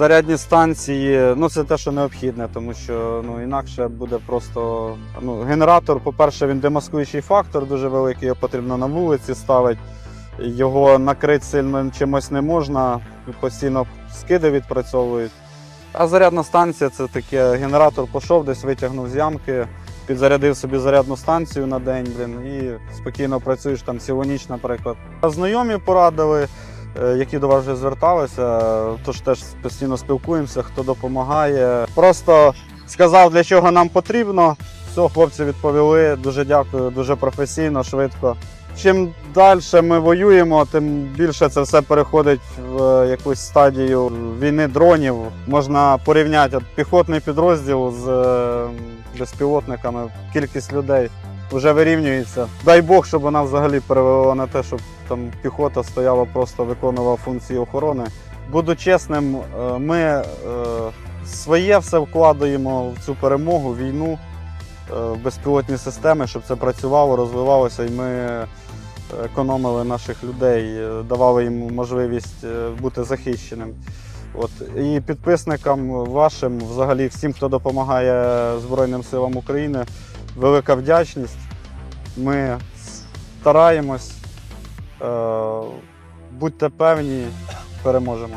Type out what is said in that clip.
Зарядні станції, ну це те, що необхідне, тому що ну, інакше буде просто. Ну, генератор, по-перше, він демаскуючий фактор дуже великий, його потрібно на вулиці ставити. Його накрити сильно чимось не можна, постійно скиди відпрацьовують. А зарядна станція це таке, генератор пішов, десь витягнув з ямки, підзарядив собі зарядну станцію на день блін, і спокійно працюєш там цілу ніч, наприклад. А Знайомі порадили, які до вас вже зверталися, тож теж постійно спілкуємося, хто допомагає. Просто сказав, для чого нам потрібно. Все, хлопці відповіли. Дуже дякую, дуже професійно, швидко. Чим далі ми воюємо, тим більше це все переходить в е, якусь стадію війни дронів. Можна порівняти піхотний підрозділ з е, безпілотниками. Кількість людей вже вирівнюється. Дай Бог, щоб вона взагалі перевела на те, щоб там піхота стояла, просто виконувала функції охорони. Буду чесним, е, ми е, своє все вкладаємо в цю перемогу, війну, е, в безпілотні системи, щоб це працювало, розвивалося, і ми економили наших людей, давали їм можливість бути захищеним. От. І підписникам вашим, взагалі всім, хто допомагає Збройним силам України, велика вдячність. Ми стараємось. Е, Будьте певні, переможемо.